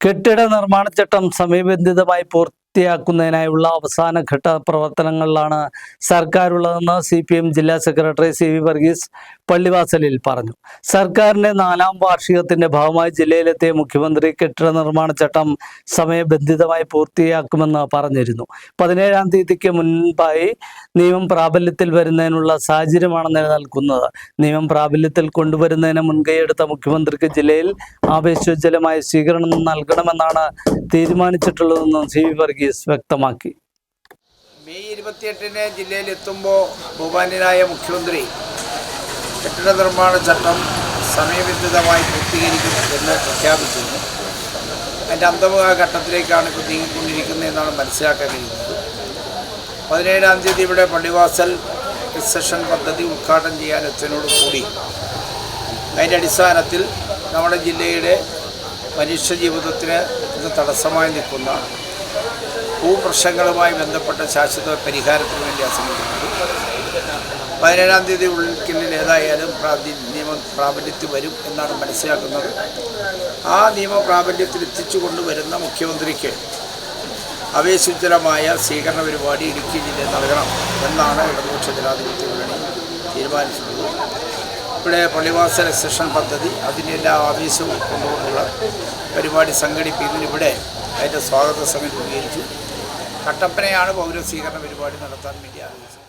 കെട്ടിട നിർമ്മാണ ചട്ടം സമയബന്ധിതമായി പൂർത്തിയാക്കുന്നതിനായുള്ള അവസാന ഘട്ട പ്രവർത്തനങ്ങളിലാണ് സർക്കാരുള്ളതെന്ന് സി പി എം ജില്ലാ സെക്രട്ടറി സി വി വർഗീസ് പള്ളിവാസലിൽ പറഞ്ഞു. സർക്കാരിന്റെ നാലാം വാർഷികത്തിന്റെ ഭാഗമായി ജില്ലയിലെത്തിയ മുഖ്യമന്ത്രി കെട്ടിട നിർമ്മാണ ചട്ടം സമയബന്ധിതമായി പൂർത്തിയാക്കുമെന്ന് പറഞ്ഞിരുന്നു. പതിനേഴാം തീയതിക്ക് മുൻപായി നിയമം പ്രാബല്യത്തിൽ വരുന്നതിനുള്ള സാഹചര്യമാണ് നിലനിൽക്കുന്നത്. നിയമം പ്രാബല്യത്തിൽ കൊണ്ടുവരുന്നതിന് മുൻകൈയെടുത്ത മുഖ്യമന്ത്രിക്ക് ജില്ലയിൽ ആവേശോജ്വലമായ സ്വീകരണം നൽകണമെന്നാണ് തീരുമാനിച്ചിട്ടുള്ളതെന്നും സി വി വർഗീസ് വ്യക്തമാക്കി. മെയ് ഇരുപത്തിയെട്ടിന് ജില്ലയിൽ എത്തുമ്പോൾ ബഹുമാന്യനായ മുഖ്യമന്ത്രി കെട്ടിട നിർമ്മാണ ചട്ടം സമയബന്ധിതമായി പൂർത്തീകരിക്കും എന്ന് പ്രഖ്യാപിച്ചിരുന്നു അതിന്റെ അന്തമുഖ ഘട്ടത്തിലേക്കാണ് ഇപ്പോൾ നീങ്ങിക്കൊണ്ടിരിക്കുന്നത് എന്നാണ് മനസ്സിലാക്കാൻ കഴിയുന്നത്. പതിനേഴാം തീയതി ഇവിടെ പള്ളിവാസൽ സെഷൻ പദ്ധതി ഉദ്ഘാടനം ചെയ്യാൻ അച്ഛനോട് കൂടി. അതിന്റെ അടിസ്ഥാനത്തിൽ നമ്മുടെ ജില്ലയുടെ മനുഷ്യ ജീവിതത്തിന് ഇത് തടസ്സമായി നിൽക്കുന്ന ഭൂപ്രശ്നങ്ങളുമായി ബന്ധപ്പെട്ട ശാശ്വത പരിഹാരത്തിന് വേണ്ടി അസംഘടിക്കുന്നത് പതിനേഴാം തീയതി ഉള്ളിൽ ഏതായാലും പ്രാതി നിയമം പ്രാബല്യത്തിൽ വരും എന്നാണ് മനസ്സിലാക്കുന്നത്. ആ നിയമ പ്രാബല്യത്തിൽ എത്തിച്ചു കൊണ്ടുവരുന്ന മുഖ്യമന്ത്രിക്ക് ആവേശോജ്വലമായ സ്വീകരണ പരിപാടി ഇടുക്കി ജില്ലയിൽ നൽകണം എന്നാണ് ഇടതുപക്ഷ ജനാധിപത്യ മുന്നണി തീരുമാനിച്ചിട്ടുള്ളത്. ഇവിടെ പള്ളിവാസ രജിസ്ട്രേഷൻ പദ്ധതി അതിന്റെ എല്ലാ ആവേശവും കൊണ്ടുകൊണ്ടുള്ള പരിപാടി സംഘടിപ്പിക്കുന്നതിന് ഇവിടെ അതിന്റെ സ്വാഗത സമയം രൂപീകരിച്ചു. കട്ടപ്പനയാണ് പൗരസ്വീകരണ പരിപാടി നടത്താൻ വേണ്ടി ആലോചിച്ചത്